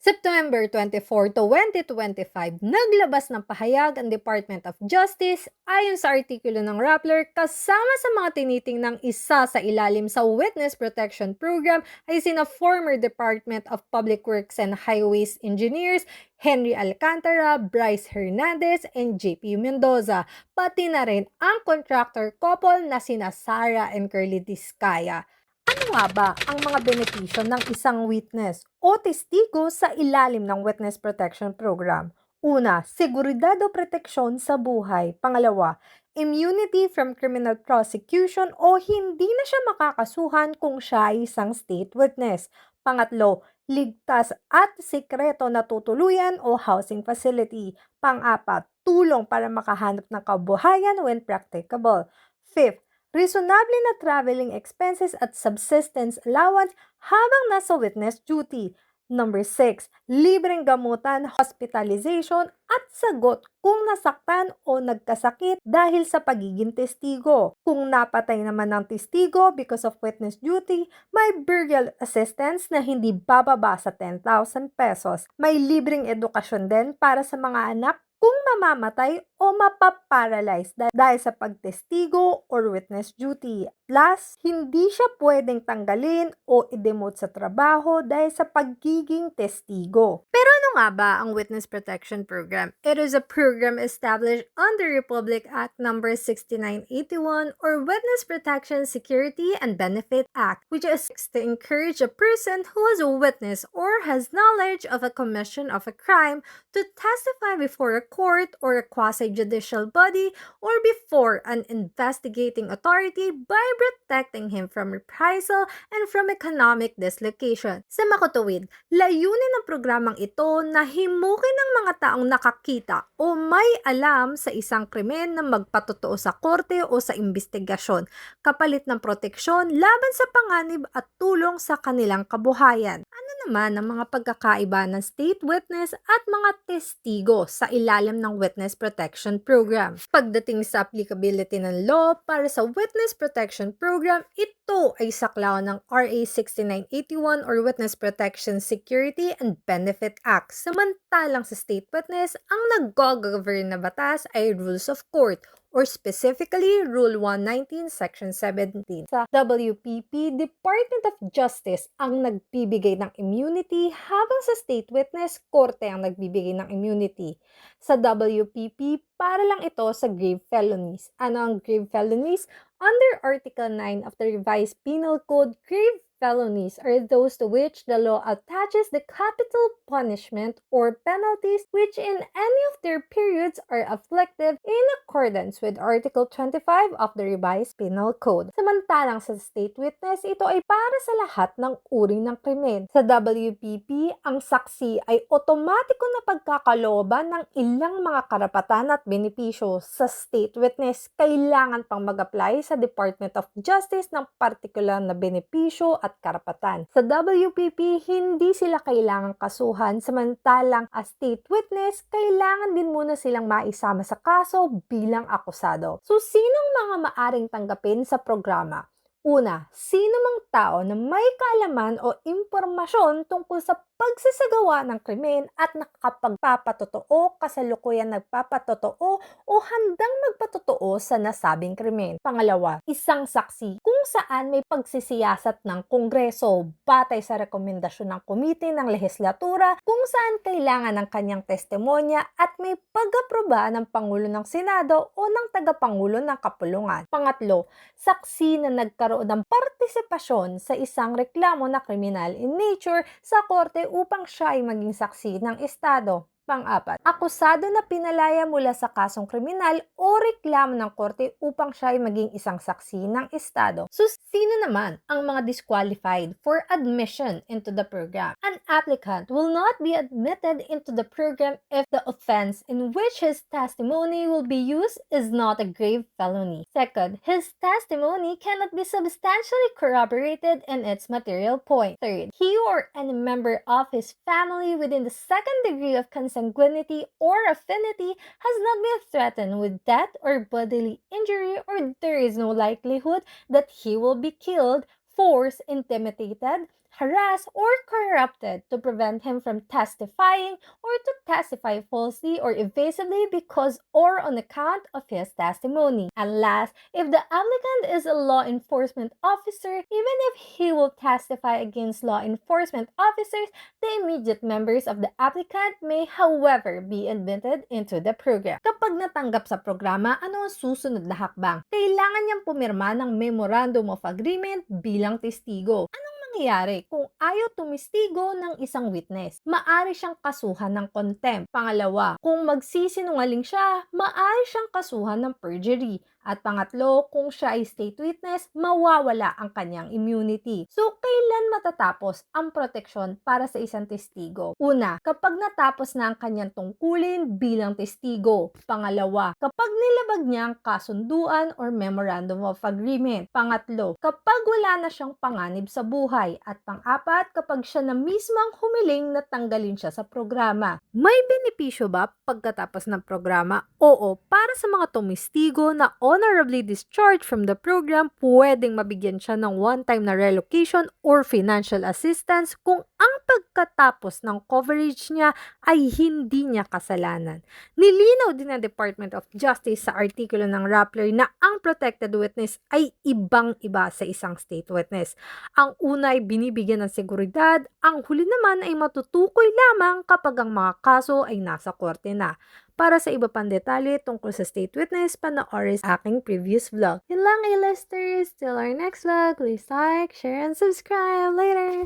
September 24, 2025, naglabas ng pahayag ang Department of Justice ayon sa artikulo ng Rappler kasama sa mga tinitingnang isa sa ilalim sa Witness Protection Program ay sina former Department of Public Works and Highways Engineers Henry Alcantara, Bryce Hernandez, and JP Mendoza, pati na rin ang contractor couple na sina Sara and Curly Discaya. Ano nga ba ang mga benepisyo ng isang witness o testigo sa ilalim ng Witness Protection Program? Una, seguridad o proteksyon sa buhay. Pangalawa, immunity from criminal prosecution o hindi na siya makakasuhan kung siya ay isang state witness. Pangatlo, ligtas at sikreto na tutuluyan o housing facility. Pang-apat, tulong para makahanap ng kabuhayan when practicable. Fifth, reasonable na traveling expenses at subsistence allowance habang nasa witness duty. Number 6, libreng gamutan, hospitalization at sagot kung nasaktan o nagkasakit dahil sa pagiging testigo. Kung napatay naman ng testigo because of witness duty, may burial assistance na hindi bababa sa 10,000 pesos. May libreng edukasyon din para sa mga anak kung mamamatay o mapaparalyze dahil sa pagtestigo or witness duty. Plus, hindi siya pwedeng tanggalin o i-demote sa trabaho dahil sa pagiging testigo. Pero ano nga ba ang Witness Protection Program? It is a program established under Republic Act No. 6981 or Witness Protection Security and Benefit Act, which is to encourage a person who is a witness or has knowledge of a commission of a crime to testify before a court or a quasi-judicial body or before an investigating authority by protecting him from reprisal and from economic dislocation. Sa makatuwid, layunin ng programang ito na himukin ng mga taong nakakita o may alam sa isang krimen na magpatotoo sa korte o sa investigasyon kapalit ng proteksyon laban sa panganib at tulong sa kanilang kabuhayan. Ano naman ang mga pagkakaiba ng state witness at mga testigo sa ilalim ng Witness Protection Program? Pagdating sa applicability ng law para sa Witness Protection Program, ito ay saklaw ng RA 6981 or Witness Protection Security and Benefit Act. Samantalang sa state witness, ang nag-govern na batas ay Rules of Court or specifically Rule 119, Section 17. Sa WPP, Department of Justice ang nagbibigay ng immunity habang sa state witness, korte ang nagbibigay ng immunity. Sa WPP, para lang ito sa grave felonies. Ano ang grave felonies? Under Article 9 of the Revised Penal Code, grave felonies are those to which the law attaches the capital punishment or penalties which in any of their periods are afflictive in accordance with Article 25 of the Revised Penal Code. Samantalang sa state witness, ito ay para sa lahat ng uri ng krimen. Sa WPP, ang saksi ay otomatiko na pagkakalooban ng ilang mga karapatan at benepisyo. Sa state witness, kailangan pang mag-apply sa Department of Justice ng partikular na benepisyo at karapatan. Sa WPP, hindi sila kailangang kasuhan samantalang as state witness, kailangan din muna silang maisama sa kaso bilang akusado. So, sinong mga maaring tanggapin sa programa? Una, sino mang tao na may kaalaman o impormasyon tungkol sa pagsasagawa ng krimen at nakapagpapatotoo, kasalukuyan nagpapatotoo o handang magpatotoo sa nasabing krimen. Pangalawa, isang saksi kung saan may pagsisiyasat ng kongreso batay sa rekomendasyon ng komite ng legislatura kung saan kailangan ng kanyang testimonya at may pag-aproba ng Pangulo ng Senado o ng tagapangulo ng kapulungan. Pangatlo, saksi na nagkaroon ng partisipasyon sa isang reklamo na kriminal in nature sa korte upang siya ay maging saksi ng Estado. Pang-apat, akusado na pinalaya mula sa kasong kriminal o reklamo ng korte upang siya ay maging isang saksi ng Estado. So, sino naman ang mga disqualified for admission into the program? An applicant will not be admitted into the program if the offense in which his testimony will be used is not a grave felony. Second, his testimony cannot be substantially corroborated in its material point. Third, he or any member of his family within the second degree of consanguinity or affinity has not been threatened with death or bodily injury or there is no likelihood that he will be killed, forced, intimidated, harassed, or corrupted to prevent him from testifying or to testify falsely or evasively because or on account of his testimony. And last, if the applicant is a law enforcement officer, even if he will testify against law enforcement officers, the immediate members of the applicant may however be admitted into the program. Kapag natanggap sa programa, ano ang susunod na hakbang? Kailangan niyang pumirma ng Memorandum of Agreement bilang testigo. Anong mangyayari kung ayaw tumistigo ng isang witness? Maari siyang kasuhan ng contempt. Pangalawa, kung magsisinungaling siya, maari siyang kasuhan ng perjury. At pangatlo, kung siya ay state witness, mawawala ang kanyang immunity. So, kailan matatapos ang proteksyon para sa isang testigo? Una, kapag natapos na ang kanyang tungkulin bilang testigo. Pangalawa, kapag nilabag niya ang kasunduan or memorandum of agreement. Pangatlo, kapag wala na siyang panganib sa buhay. At pang-apat, kapag siya na mismang humiling na tanggalin siya sa programa. May benepisyo ba pagkatapos ng programa? Oo, para sa mga tumistigo na honorably discharged from the program, pwedeng mabigyan siya ng one-time na relocation or financial assistance kung ang pagkatapos ng coverage niya ay hindi niya kasalanan. Nilinaw din ng Department of Justice sa artikulo ng Rappler na ang protected witness ay ibang-iba sa isang state witness. Ang una ay binibigyan ng seguridad, ang huli naman ay matutukoy lamang kapag ang mga kaso ay nasa korte na. Para sa iba pang detalye tungkol sa state witness, panoorin sa aking previous vlog. Yun lang A-listers, till our next vlog, please like, share, and subscribe. Later!